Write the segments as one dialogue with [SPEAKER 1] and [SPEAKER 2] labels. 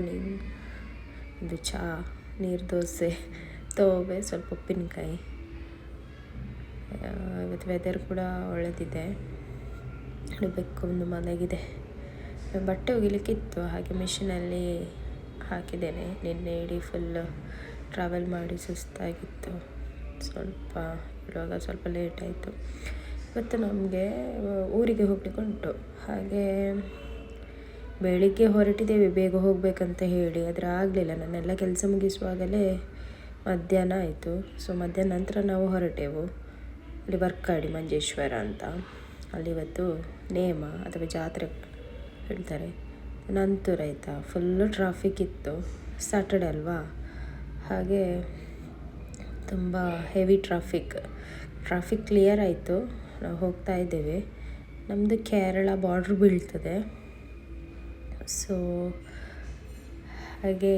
[SPEAKER 1] Morning ಒಂದು ಚಹಾ ನೀರು ದೋಸೆ, ತೋವೆ, ಸ್ವಲ್ಪ ಉಪ್ಪಿನಕಾಯಿ. ಇವತ್ತು ವೆದರ್ ಕೂಡ ಒಳ್ಳೆದಿದೆ. ಬೆಕ್ಕು ಒಂದು ಮಲಗಿದೆ ಬಟ್ಟೆ ಒಗಿಲಿಕ್ಕಿತ್ತು, ಹಾಗೆ ಮಿಷಿನಲ್ಲಿ ಹಾಕಿದ್ದೇನೆ. ನಿನ್ನೆ ಇಡೀ ಫುಲ್ಲು ಟ್ರಾವೆಲ್ ಮಾಡಿ ಸುಸ್ತಾಗಿತ್ತು. ಸ್ವಲ್ಪ ಇವಾಗ ಸ್ವಲ್ಪ ಲೇಟ್ ಆಯಿತು. ಇವತ್ತು ನಮಗೆ, ಊರಿಗೆ ಹೋಗ್ಲಿಕ್ಕೆ ಉಂಟು ಹಾಗೆ ಬೆಳಿಗ್ಗೆ ಹೊರಟಿದ್ದೇವೆ, ಬೇಗ ಹೋಗಬೇಕಂತ ಹೇಳಿ. ಆದರೆ ಆಗಲಿಲ್ಲ. ನನ್ನೆಲ್ಲ ಕೆಲಸ ಮುಗಿಸುವಾಗಲೇ ಮಧ್ಯಾಹ್ನ ಆಯಿತು. ಸೊ ಮಧ್ಯಾಹ್ನ ನಂತರ ನಾವು ಹೊರಟೆವು. ಅಲ್ಲಿ ಬರ್ಕಾಡಿ ಮಂಜೇಶ್ವರ ಅಂತ. ಅಲ್ಲಿ ಇವತ್ತು ನೇಮ ಅಥವಾ ಜಾತ್ರೆ ಹೇಳ್ತಾರೆ. ನಂತರ ಆಯಿತಾ? ಫುಲ್ಲು ಟ್ರಾಫಿಕ್ ಇತ್ತು. ಸ್ಯಾಟರ್ಡೆ ಅಲ್ವಾ? ಹಾಗೆ ತುಂಬ ಹೆವಿ ಟ್ರಾಫಿಕ್ ಟ್ರಾಫಿಕ್ ಕ್ಲಿಯರ್ ಆಯಿತು. ನಾವು ಹೋಗ್ತಾ ಇದ್ದೇವೆ. ನಮ್ಮದು ಕೇರಳ ಬಾರ್ಡ್ರ್ ಬೀಳ್ತದೆ. ಸೊ ಹಾಗೆ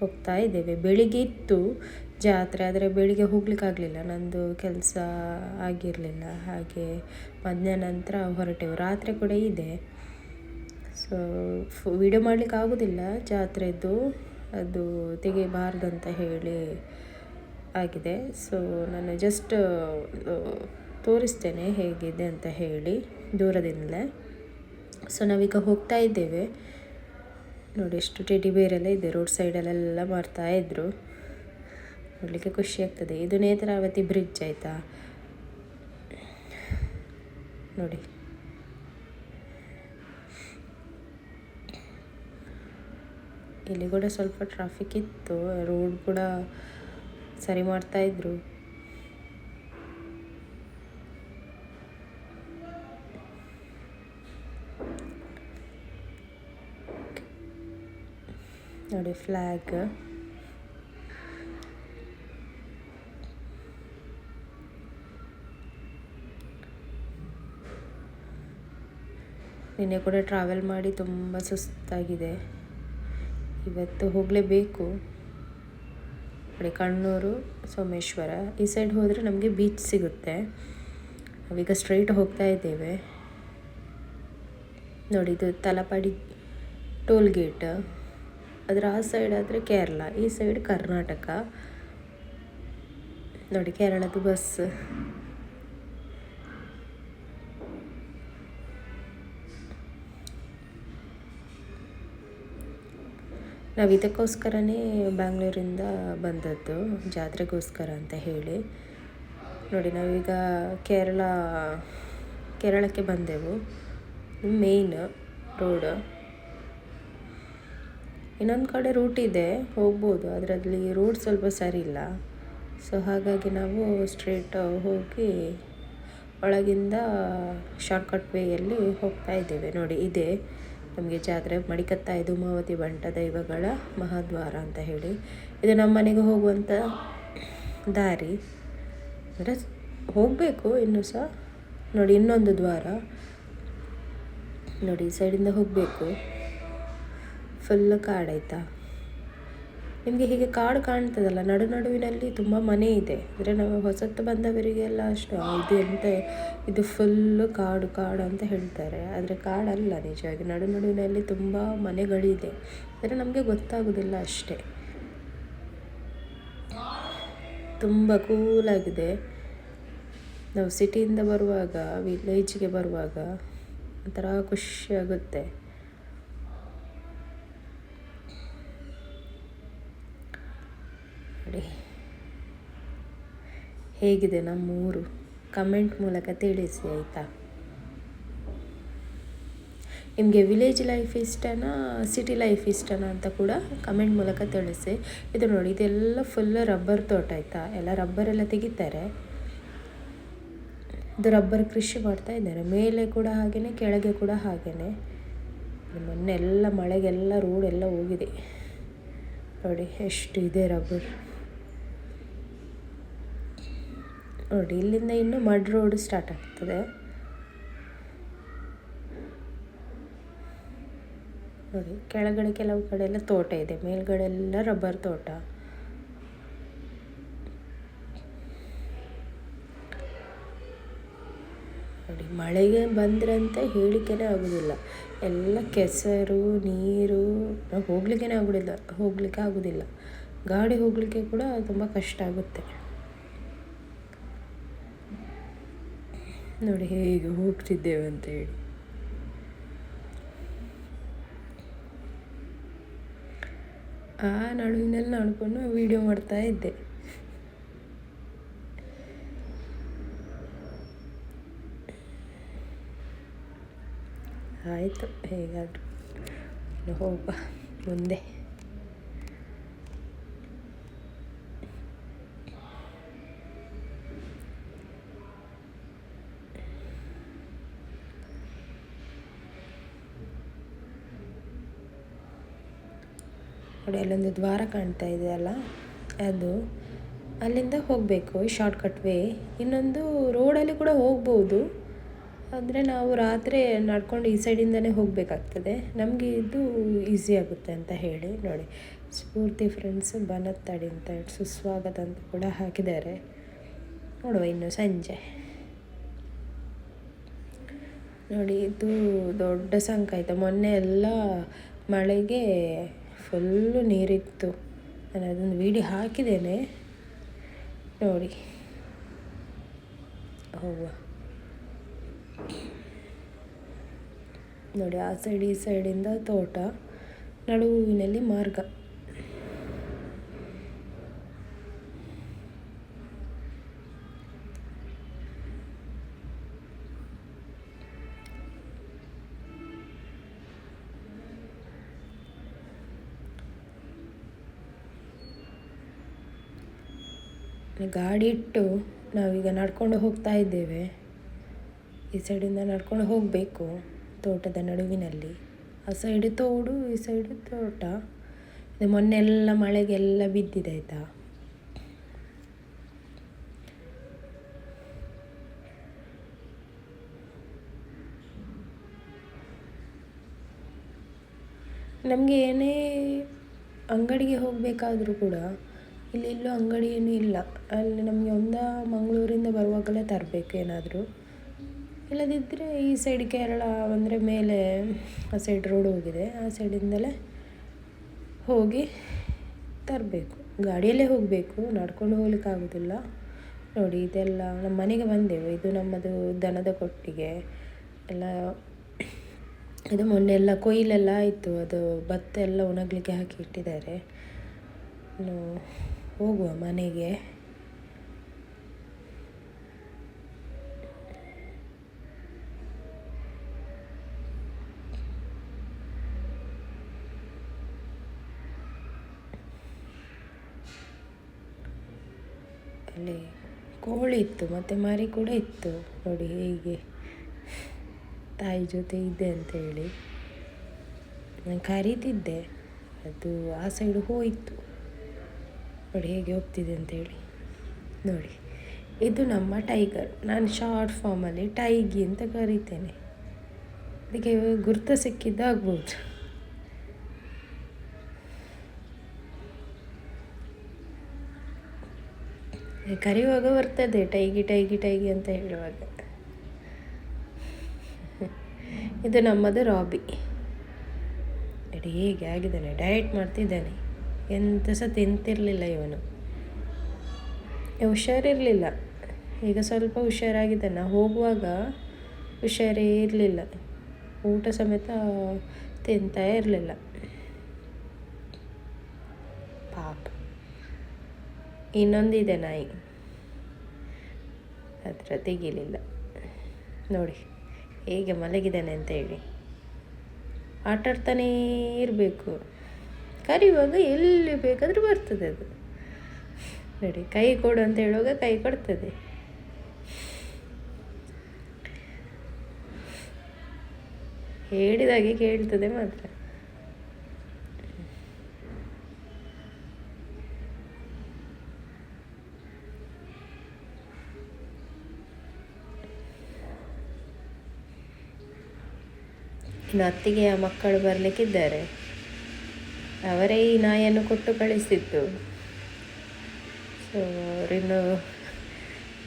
[SPEAKER 1] ಹೋಗ್ತಾ ಇದ್ದೇವೆ. ಬೆಳಿಗ್ಗೆ ಇತ್ತು ಜಾತ್ರೆ, ಆದರೆ ಬೆಳಿಗ್ಗೆ ಹೋಗ್ಲಿಕ್ಕಾಗಲಿಲ್ಲ ನಂದು ಕೆಲಸ ಆಗಿರಲಿಲ್ಲ. ಹಾಗೆ ಮಧ್ಯಾಹ್ನ ನಂತರ ಹೊರಟೆವು. ರಾತ್ರಿ ಕೂಡ ಇದೆ. ಸೊ ವಿಡಿಯೋ ಮಾಡಲಿಕ್ಕೆ ಆಗೋದಿಲ್ಲ ಜಾತ್ರೆದು. ಅದು ತೆಗಿಬಾರ್ದಂತ ಹೇಳಿ ಆಗಿದೆ. ಸೊ ನಾನು ಜಸ್ಟ್ ತೋರಿಸ್ತೇನೆ ಹೇಗಿದೆ ಅಂತ ಹೇಳಿ ದೂರದಿಂದಲೇ. ಸೊ ನಾವೀಗ ಹೋಗ್ತಾ ಇದ್ದೇವೆ. ನೋಡಿ, ಎಷ್ಟು ಟೆಡಿ ಬೇರೆಲ್ಲ ಇದೆ. ರೋಡ್ ಸೈಡಲ್ಲೆಲ್ಲ ಮಾಡ್ತಾ ಇದ್ರು. ನೋಡಲಿಕ್ಕೆ ಖುಷಿ ಆಗ್ತದೆ. ಇದು ನೇತ್ರಾವತಿ ಬ್ರಿಡ್ಜ್ ಆಯಿತಾ? ನೋಡಿ. ಇಲ್ಲಿ ಕೂಡ ಸ್ವಲ್ಪ ಟ್ರಾಫಿಕ್ ಇತ್ತು. ರೋಡ್ ಕೂಡ ಸರಿ ಮಾಡ್ತಾ ನೋಡಿ ಫ್ಲ್ಯಾಗ್ ನಿನ್ನೆ ಕೂಡ ಟ್ರಾವೆಲ್ ಮಾಡಿ ತುಂಬ ಸುಸ್ತಾಗಿದೆ. ಇವತ್ತು ಹೋಗಲೇಬೇಕು. ನೋಡಿ ಕಣ್ಣೂರು, ಸೋಮೇಶ್ವರ, ಈ ಸೈಡ್ ಹೋದರೆ ನಮಗೆ ಬೀಚ್ ಸಿಗುತ್ತೆ. ನಾವೀಗ ಸ್ಟ್ರೈಟ್ ಹೋಗ್ತಾ ಇದ್ದೇವೆ. ನೋಡಿ ಇದು ತಲಪಾಡಿ ಟೋಲ್ ಗೇಟ್. ಅದರ ಆ ಸೈಡ್ ಆದರೆ ಕೇರಳ, ಈ ಸೈಡ್ ಕರ್ನಾಟಕ. ನೋಡಿ ಕೇರಳದ ಬಸ್ ನಾವು ಇದಕ್ಕೋಸ್ಕರನೇ ಬ್ಯಾಂಗ್ಳೂರಿಂದ ಬಂದದ್ದು, ಜಾತ್ರೆಗೋಸ್ಕರ ಅಂತ ಹೇಳಿ. ನೋಡಿ, ನಾವೀಗ ಕೇರಳ, ಕೇರಳಕ್ಕೆ ಬಂದೆವು. ಮೇಯ್ನ್ ರೋಡ್ ಇನ್ನೊಂದು ಕಡೆ ರೂಟ್ ಇದೆ, ಹೋಗ್ಬೋದು ಅದರಲ್ಲಿ ರೋಡ್ ಸ್ವಲ್ಪ ಸರಿ ಇಲ್ಲ. ಸೊ ಹಾಗಾಗಿ ನಾವು ಸ್ಟ್ರೇಟ್ ಹೋಗಿ ಒಳಗಿಂದ ಶಾರ್ಟ್ಕಟ್ ವೇಯಲ್ಲಿ ಹೋಗ್ತಾ ಇದ್ದೇವೆ. ನೋಡಿ, ಇದೆ. ನಮಗೆ ಜಾತ್ರೆ ಮಡಿಕತ್ತಾಯ ಧೂಮಾವತಿ ಬಂಟ ದೈವಗಳ ಮಹಾದ್ವಾರ ಅಂತ ಹೇಳಿ. ಇದು ನಮ್ಮ ಮನೆಗೆ ಹೋಗುವಂಥ ದಾರಿ. ಅಂದರೆ ಹೋಗಬೇಕು ಇನ್ನೂ ಸಹ. ನೋಡಿ, ಇನ್ನೊಂದು ದ್ವಾರ. ನೋಡಿ, ಈ ಸೈಡಿಂದ ಹೋಗಬೇಕು. ಫುಲ್ ಕಾಡಾಯ್ತಾ ನಿಮಗೆ ಹೀಗೆ ಕಾಡು ಕಾಣ್ತದಲ್ಲ, ನಡು ನಡುವಿನಲ್ಲಿ ತುಂಬ ಮನೆ ಇದೆ. ಅಂದರೆ ನಾವು ಹೊಸತ್ತು ಬಂದವರಿಗೆಲ್ಲ ಅಷ್ಟು ಇದು ಎಂತ, ಇದು ಫುಲ್ಲು ಕಾಡು ಕಾಡು ಅಂತ ಹೇಳ್ತಾರೆ. ಆದರೆ ಕಾಡಲ್ಲ ನಿಜವಾಗಿ, ನಡು ನಡುವಿನಲ್ಲಿ ತುಂಬ ಮನೆಗಳಿದೆ. ಅಂದರೆ ನಮಗೆ ಗೊತ್ತಾಗೋದಿಲ್ಲ ಅಷ್ಟೇ. ತುಂಬ ಕೂಲಾಗಿದೆ ನಾವು ಸಿಟಿಯಿಂದ ಬರುವಾಗ ವಿಲೇಜ್ಗೆ ಬರುವಾಗ ಒಂಥರ ಖುಷಿಯಾಗುತ್ತೆ ನೋಡಿ ಹೇಗಿದೆ ನಮ್ಮೂರು? ಕಮೆಂಟ್ ಮೂಲಕ ತಿಳಿಸಿ, ಆಯಿತಾ? ನಿಮಗೆ ವಿಲೇಜ್ ಲೈಫ್ ಇಷ್ಟನಾ ಸಿಟಿ ಲೈಫ್ ಇಷ್ಟನಾ ಅಂತ ಕೂಡ ಕಮೆಂಟ್ ಮೂಲಕ ತಿಳಿಸಿ. ಇದು ನೋಡಿ, ಇದೆಲ್ಲ ಫುಲ್ ರಬ್ಬರ್ ತೋಟ, ಆಯಿತಾ? ಎಲ್ಲ ರಬ್ಬರ್ ಎಲ್ಲ ತೆಗಿತಾರೆ. ಇದು ರಬ್ಬರ್ ಕೃಷಿ ಮಾಡ್ತಾ ಇದ್ದಾರೆ. ಮೇಲೆ ಕೂಡ ಹಾಗೆಯೇ ಕೆಳಗೆ ಕೂಡ ಹಾಗೆಯೇ ಮೊನ್ನೆ ಎಲ್ಲ ಮಳೆಗೆಲ್ಲ ರೋಡೆಲ್ಲ ಹೋಗಿದೆ. ನೋಡಿ, ಎಷ್ಟು ಇದೆ ರಬ್ಬರ್ ನೋಡಿ, ಇಲ್ಲಿಂದ ಇನ್ನು ಮಡ್ ರೋಡ್ ಸ್ಟಾರ್ಟ್ ಆಗ್ತದೆ. ನೋಡಿ, ಕೆಳಗಡೆ ಕೆಲವು ಕಡೆ ಎಲ್ಲ ತೋಟ ಇದೆ. ಮೇಲ್ಗಡೆ ಎಲ್ಲ ರಬ್ಬರ್ ತೋಟ. ನೋಡಿ, ಮಳೆಗೆ ಬಂದ್ರಂತ ಹೇಳಿಕೆನೇ ಆಗೋದಿಲ್ಲ. ಎಲ್ಲ ಕೆಸರು, ನೀರು ಹೋಗ್ಲಿಕ್ಕೇ ಆಗೋದಿಲ್ಲ, ಹೋಗ್ಲಿಕ್ಕೆ ಆಗೋದಿಲ್ಲ. ಗಾಡಿ ಹೋಗಲಿಕ್ಕೆ ಕೂಡ ತುಂಬ ಕಷ್ಟ ಆಗುತ್ತೆ. ನೋಡಿ ಹೇಗೆ ಹೋಗ್ತಿದ್ದೇವೆ ಅಂತ ಹೇಳಿ. ಆ ನಡುವಿನಲ್ಲಿ ನಡ್ಕೊಂಡು ವೀಡಿಯೋ ಮಾಡ್ತಾ ಇದ್ದೆ. ಆಯಿತು, ಹೇಗಾದರೂ ಹೋಗ ಮುಂದೆ. ನೋಡಿ, ಅಲ್ಲೊಂದು ದ್ವಾರ ಕಾಣ್ತಾ ಇದೆಯಲ್ಲ ಅದು. ಅಲ್ಲಿಂದ ಹೋಗಬೇಕು, ಈ ಶಾರ್ಟ್ ಕಟ್ ವೇ ಇನ್ನೊಂದು ರೋಡಲ್ಲಿ ಕೂಡ ಹೋಗ್ಬೋದು. ಅಂದರೆ ನಾವು ರಾತ್ರಿ ನಡ್ಕೊಂಡು ಈ ಸೈಡಿಂದನೇ ಹೋಗಬೇಕಾಗ್ತದೆ. ನಮಗೆ ಇದು ಈಸಿ ಆಗುತ್ತೆ ಅಂತ ಹೇಳಿ ನೋಡಿ. ಸ್ಫೂರ್ತಿ ಫ್ರೆಂಡ್ಸ್ ಬನತ್ತಾಡಿ ಅಂತ ಹೇಳಿ, ಸುಸ್ವಾಗತ ಅಂತ ಕೂಡ ಹಾಕಿದ್ದಾರೆ. ನೋಡುವ ಇನ್ನು ಸಂಜೆ. ನೋಡಿ, ಇದು ದೊಡ್ಡ ಸಂಕ ಮೊನ್ನೆ ಎಲ್ಲ ಮಳೆಗೆ ಫುಲ್ಲು ನೀರಿತ್ತು. ನಾನು ಅದೊಂದು ವೀಡಿಯೋ ಹಾಕಿದ್ದೇನೆ. ನೋಡಿ. ಹೋಗುವ. ನೋಡಿ, ಆ ಸೈಡ್ ಈ ಸೈಡಿಂದ ತೋಟ, ನಡುವಿನಲ್ಲಿ ಮಾರ್ಗ. ಗಾಡಿ ಇಟ್ಟು ನಾವೀಗ ನಡ್ಕೊಂಡು ಹೋಗ್ತಾ ಇದ್ದೇವೆ. ಈ ಸೈಡಿಂದ ನಡ್ಕೊಂಡು ಹೋಗಬೇಕು ತೋಟದ ನಡುವಿನಲ್ಲಿ. ಆ ಸೈಡ್ ತೋಡು, ಈ ಸೈಡು ತೋಟ. ಮೊನ್ನೆ ಎಲ್ಲ ಮಳೆಗೆಲ್ಲ ಬಿದ್ದಿದೆ ಆಯಿತಾ? ನಮಗೆ ಏನೇ ಅಂಗಡಿಗೆ ಹೋಗಬೇಕಾದ್ರೂ ಕೂಡ ಇಲ್ಲಿ ಎಲ್ಲೂ ಅಂಗಡಿ ಏನೂ ಇಲ್ಲ. ಅಲ್ಲಿ ನಮಗೆ ಒಂದಾ ಮಂಗಳೂರಿಂದ ಬರುವಾಗಲೇ ತರಬೇಕು ಏನಾದರೂ. ಇಲ್ಲದಿದ್ದರೆ ಈ ಸೈಡ್ ಕೇರಳ ಅಂದರೆ ಮೇಲೆ ಆ ಸೈಡ್ ರೋಡ್ ಹೋಗಿದೆ. ಆ ಸೈಡಿಂದಲೇ ಹೋಗಿ ತರಬೇಕು. ಗಾಡಿಯಲ್ಲೇ ಹೋಗಬೇಕು. ನಡ್ಕೊಂಡು ಹೋಗ್ಲಿಕ್ಕೆ ಆಗೋದಿಲ್ಲ. ನೋಡಿ, ಇದೆಲ್ಲ ನಮ್ಮ ಮನೆಗೆ ಬಂದೆವು. ಇದು ನಮ್ಮದು ದನದ ಕೊಟ್ಟಿಗೆ. ಎಲ್ಲ ಇದು ಮೊನ್ನೆ ಎಲ್ಲ ಕೊಯ್ಲೆಲ್ಲ ಆಯಿತು. ಅದು ಭತ್ತ ಎಲ್ಲ ಒಣಗಲಿಕ್ಕೆ ಹಾಕಿ ಇಟ್ಟಿದ್ದಾರೆ. ಹೋಗುವ ಮನೆಗೆ. ಅಲ್ಲಿ ಕೋಳಿ ಇತ್ತು, ಮತ್ತು ಮರಿ ಕೂಡ ಇತ್ತು. ನೋಡಿ ಹೇಗೆ ತಾಯಿ ಜೊತೆ ಇದೆ ಅಂತೇಳಿ ನಾನು ಕರೀತಿದ್ದೆ, ಅದು ಆ ಸೈಡು ಹೋಯಿತು. ನೋಡಿ ಹೇಗೆ ಹೋಗ್ತಿದೆ ಅಂತೇಳಿ ನೋಡಿ, ಇದು ನಮ್ಮ ಟೈಗರ್ ನಾನು ಶಾರ್ಟ್ ಫಾರ್ಮಲ್ಲಿ ಟೈಗಿ ಅಂತ ಕರಿತೇನೆ. ಅದಕ್ಕೆ ಗುರುತ ಸಿಕ್ಕಿದ್ದಾಗ್ಬೋದು ಕರೆಯುವಾಗ ಬರ್ತದೆ, ಟೈಗಿ ಟೈಗಿ ಟೈಗಿ ಅಂತ ಹೇಳುವಾಗ. ಇದು ನಮ್ಮದು ರಾಬಿ. ನೋಡಿ ಹೇಗೆ ಆಗಿದ್ದಾನೆ, ಡಯಟ್ ಮಾಡ್ತಿದ್ದಾನೆ. ಎಂತ ಸಹ ತಿಂತಿರಲಿಲ್ಲ ಇವನು. ಹುಷಾರಿರಲಿಲ್ಲ. ಈಗ ಸ್ವಲ್ಪ ಹುಷಾರಾಗಿದ್ದಾನೆ. ಹೋಗುವಾಗ ಹುಷಾರೇ ಇರಲಿಲ್ಲ. ಊಟ ಸಮೇತ ತಿಂತಾ ಇರಲಿಲ್ಲ. ಪಾಪ. ಇನ್ನೊಂದಿದೆ ನಾಯಿ. ಅದರ ತೆಗಿಲಿಲ್ಲ ನೋಡಿ, ಹೇಗೆ ಮಲಗಿದ್ದಾನೆ ಅಂತ ಹೇಳಿ. ಆಟಾಡ್ತಾನೇ ಇರಬೇಕು. ಕರೆಯುವಾಗ ಎಲ್ಲಿ ಬೇಕಾದರೂ ಬರ್ತದೆ ಅದು. ನೋಡಿ, ಕೈ ಕೊಡು ಅಂತ ಹೇಳುವಾಗ ಕೈ ಕೊಡ್ತದೆ. ಹೇಳಿದಾಗೆ ಕೇಳ್ತದೆ ಮಾತ್ರ. ಇನ್ನು ಅತ್ತಿಗೆಯ ಮಕ್ಕಳು ಬರಲಿಕ್ಕಿದ್ದಾರೆ. ಅವರೇ ಈ ನಾಯಿಯನ್ನು ಕೊಟ್ಟು ಕಳಿಸಿದ್ದು. ಸೊ ಅವರಿನ್ನು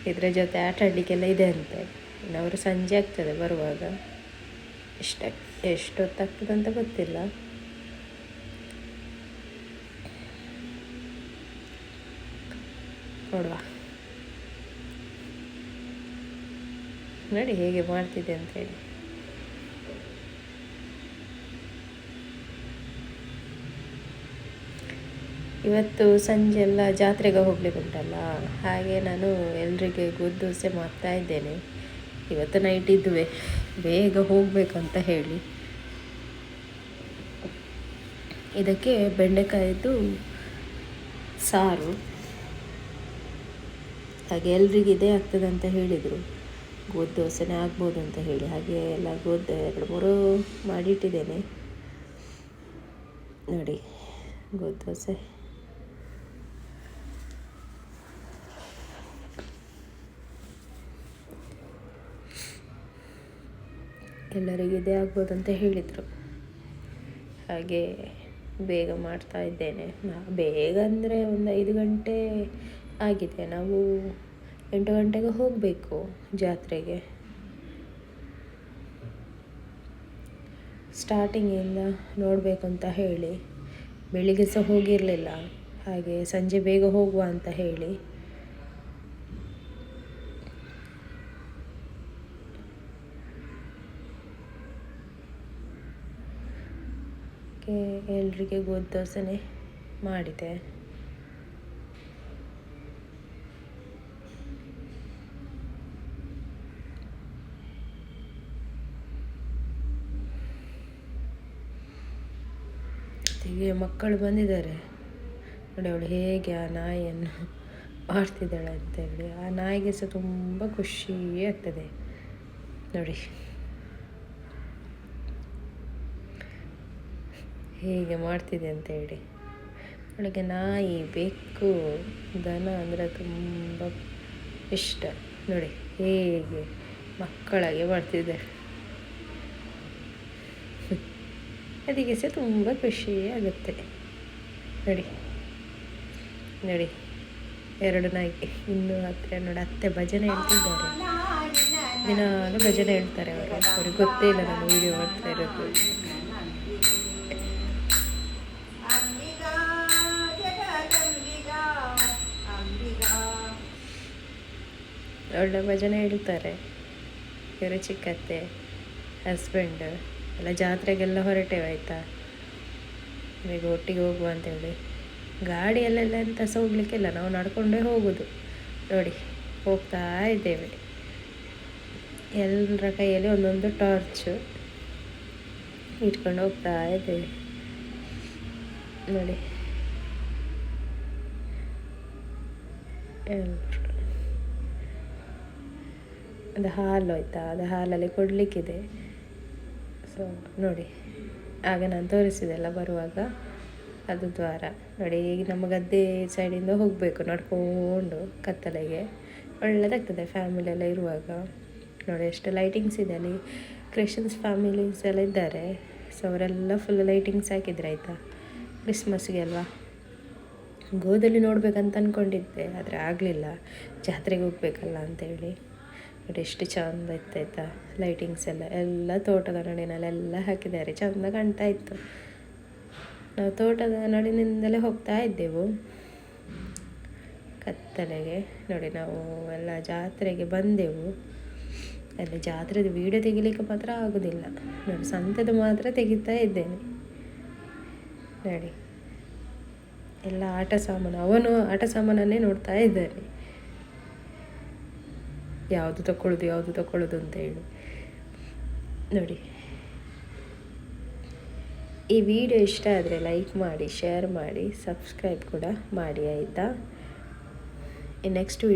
[SPEAKER 1] ಇದರ ಜೊತೆ ಆಟ ಆಡಲಿಕ್ಕೆಲ್ಲ ಇದೆ ಅಂತೆ. ಇನ್ನು ಅವರು ಸಂಜೆ ಆಗ್ತದೆ ಬರುವಾಗ. ಎಷ್ಟ ಎಷ್ಟೊತ್ತಾಗ್ತದೆ ಅಂತ ಗೊತ್ತಿಲ್ಲ. ನೋಡುವ. ನೋಡಿ ಹೇಗೆ ಮಾಡ್ತಿದ್ದೆ ಅಂತೇಳಿ ಇವತ್ತು ಸಂಜೆ ಎಲ್ಲ ಜಾತ್ರೆಗೆ ಹೋಗ್ಲಿಕ್ಕೆ ಉಂಟಲ್ಲ ಹಾಗೆ ನಾನು ಎಲ್ರಿಗೆ ಗೊದ್ದು ಮಾಡ್ತಾ ಇದ್ದೇನೆ. ಇವತ್ತು ನೈಟ್ ಇದ್ದುವೆ, ಬೇಗ ಹೋಗಬೇಕಂತ ಹೇಳಿ. ಇದಕ್ಕೆ ಬೆಂಡೆಕಾಯಿದು, ಸಾರು. ಹಾಗೆ ಎಲ್ರಿಗೆ ಇದೇ ಆಗ್ತದೆ ಅಂತ ಹೇಳಿದರು. ಗೋಧಿ ದೋಸೆನೇ ಆಗ್ಬೋದು ಅಂತ ಹೇಳಿ, ಹಾಗೆ ಎಲ್ಲ ಗೋಧಿ ಎರಡು ಮೂರು ಮಾಡಿಟ್ಟಿದ್ದೇನೆ. ನೋಡಿ ಗೋಧಿ ದೋಸೆ. ಎಲ್ಲರಿಗೂ ಇದೇ ಆಗ್ಬೋದು ಅಂತ ಹೇಳಿದರು. ಹಾಗೆ ಬೇಗ ಮಾಡ್ತಾ ಇದ್ದೇನೆ. ಬೇಗ ಅಂದರೆ ಒಂದು ಐದು ಗಂಟೆ ಆಗಿದೆ. ನಾವು ಎಂಟು ಗಂಟೆಗೆ ಹೋಗಬೇಕು ಜಾತ್ರೆಗೆ. ಸ್ಟಾರ್ಟಿಂಗಿಂದ ನೋಡಬೇಕು ಅಂತ ಹೇಳಿ. ಬೆಳಿಗ್ಗೆ ಸಹ ಹೋಗಿರಲಿಲ್ಲ. ಹಾಗೆ ಸಂಜೆ ಬೇಗ ಹೋಗುವ ಅಂತ ಹೇಳಿ. ಎಲ್ರಿಗೆ ಗೋಧಿ ಮಾಡಿದೆ. ಹೀಗೆ ಮಕ್ಕಳು ಬಂದಿದ್ದಾರೆ. ನೋಡಿ ಅವಳು ಹೇಗೆ ಆ ನಾಯಿಯನ್ನು ಅಂತ ಅಂತೇಳಿ ಆ ನಾಯಿಗೆ ಸಹ ತುಂಬ ಖುಷಿ ಆಗ್ತದೆ. ನೋಡಿ. ಹೇಗೆ ಮಾಡ್ತಿದೆ ಅಂತೇಳಿ ಅವಳಿಗೆ ನಾಯಿ, ಬೆಕ್ಕು, ದನ ಅಂದರೆ ತುಂಬ ಇಷ್ಟ. ನೋಡಿ ಹೇಗೆ ಮಕ್ಕಳಾಗೆ ಮಾಡ್ತಿದ್ದಾರೆ ಅದಕ್ಕೆ ಸಹ ತುಂಬ ಖುಷಿ ಆಗುತ್ತೆ. ನೋಡಿ ನೋಡಿ, ಎರಡು ನಾಯಿ ಇನ್ನು ಹತ್ತಿರ ನೋಡಿ, ಅತ್ತೆ ಭಜನೆ ಹೇಳ್ತಿದ್ದಾರೆ. ದಿನಾಲು ಭಜನೆ ಹೇಳ್ತಾರೆ ಅವರು. ಅವ್ರಿಗೆ ಗೊತ್ತೇ ಇಲ್ಲ ನಾನು ವೀಡಿಯೋ ಮಾಡ್ತಾ ಇರೋದು. ಒಳ್ಳೆ ಭಜನೆ ಹೇಳ್ತಾರೆ. ಇವರು ಚಿಕ್ಕತ್ತೆ ಹಸ್ಬೆಂಡ್ ಎಲ್ಲ ಜಾತ್ರೆಗೆಲ್ಲ ಹೊರಟೇವೆ ಆಯಿತಾ? ಈಗ ಒಟ್ಟಿಗೆ ಹೋಗುವ ಅಂತೇಳಿ. ಗಾಡಿಯಲ್ಲೆಲ್ಲ ಎಂತ ಸಹ ಹೋಗ್ಲಿಕ್ಕಿಲ್ಲ ನಾವು ನಡ್ಕೊಂಡೇ ಹೋಗೋದು. ನೋಡಿ, ಹೋಗ್ತಾ ಇದ್ದೇವೆ. ಎಲ್ಲರ ಕೈಯಲ್ಲಿ ಒಂದೊಂದು ಟಾರ್ಚು ಇಟ್ಕೊಂಡು ಹೋಗ್ತಾ ಇದ್ದೇವೆ. ನೋಡಿ. ಅದು ಹಾಲು ಆಯಿತಾ? ಅದು ಹಾಲಲ್ಲಿ ಕೊಡಲಿಕ್ಕಿದೆ. ಸೊ ನೋಡಿ, ಆಗ ನಾನು ತೋರಿಸಿದೆಲ್ಲ ಬರುವಾಗ? ಅದು ದ್ವಾರ. ನೋಡಿ, ಈಗ ನಮ್ಮ ಗದ್ದೆ ಸೈಡಿಂದ ಹೋಗಬೇಕು, ನಡ್ಕೊಂಡು ಕತ್ತಲೆಗೆ. ಒಳ್ಳೆಯದಾಗ್ತದೆ ಫ್ಯಾಮಿಲಿ ಎಲ್ಲ ಇರುವಾಗ. ನೋಡಿ, ಎಷ್ಟು ಲೈಟಿಂಗ್ಸ್ ಇದೆ ಅಲ್ಲಿ. ಕ್ರಿಶ್ಚಿಯನ್ಸ್ ಫ್ಯಾಮಿಲೀಸ್ ಎಲ್ಲ ಇದ್ದಾರೆ. ಸೊ ಅವರೆಲ್ಲ ಫುಲ್ ಲೈಟಿಂಗ್ಸ್ ಹಾಕಿದ್ರೆ ಆಯಿತಾ? ಕ್ರಿಸ್ಮಸ್ಗೆ ಅಲ್ವಾ? ಗೋದಲ್ಲಿ ನೋಡ್ಬೇಕಂತ ಅಂದ್ಕೊಂಡಿದ್ದೆ ಆದರೆ ಆಗಲಿಲ್ಲ. ಜಾತ್ರೆಗೆ ಹೋಗ್ಬೇಕಲ್ಲ ಅಂತೇಳಿ. ನೋಡಿ ಎಷ್ಟು ಚಂದ ಇತ್ತಾಯ್ತಾ ಲೈಟಿಂಗ್ಸ್ ಎಲ್ಲ ಎಲ್ಲ ತೋಟದ ನಡಿನಲ್ಲೆಲ್ಲ ಹಾಕಿದ್ದಾರೆ ಚಂದ ಕಾಣ್ತಾ ಇತ್ತು. ನಾವು ತೋಟದ ನಡಿನಿಂದಲೇ ಹೋಗ್ತಾ ಇದ್ದೆವು. ಕತ್ತಲೆಗೆ, ನೋಡಿ ನಾವು ಎಲ್ಲ ಜಾತ್ರೆಗೆ ಬಂದೆವು. ಅಲ್ಲಿ ಜಾತ್ರೆದು ವೀಡಿಯೋ ತೆಗಿಲಿಕ್ಕೆ ಮಾತ್ರ ಆಗೋದಿಲ್ಲ. ನಾನು ಸಂತೆದು ಮಾತ್ರ ತೆಗಿತಾ ಇದ್ದೇನೆ. ನೋಡಿ, ಎಲ್ಲ ಆಟ ಸಾಮಾನು, ಅವನು ಆಟ ಸಾಮಾನನ್ನೇ ನೋಡ್ತಾ ಇದ್ದಾನೆ. ಯಾವುದು ತಗೊಳ್ಳೋದು ಯಾವುದು ತಗೊಳ್ಳೋದು ಅಂತ ಹೇಳಿ. ನೋಡಿ. ಈ ವಿಡಿಯೋ ಇಷ್ಟ ಆದರೆ ಲೈಕ್ ಮಾಡಿ ಶೇರ್ ಮಾಡಿ ಸಬ್ಸ್ಕ್ರೈಬ್ ಕೂಡ ಮಾಡಿ, ಆಯಿತಾ? Next video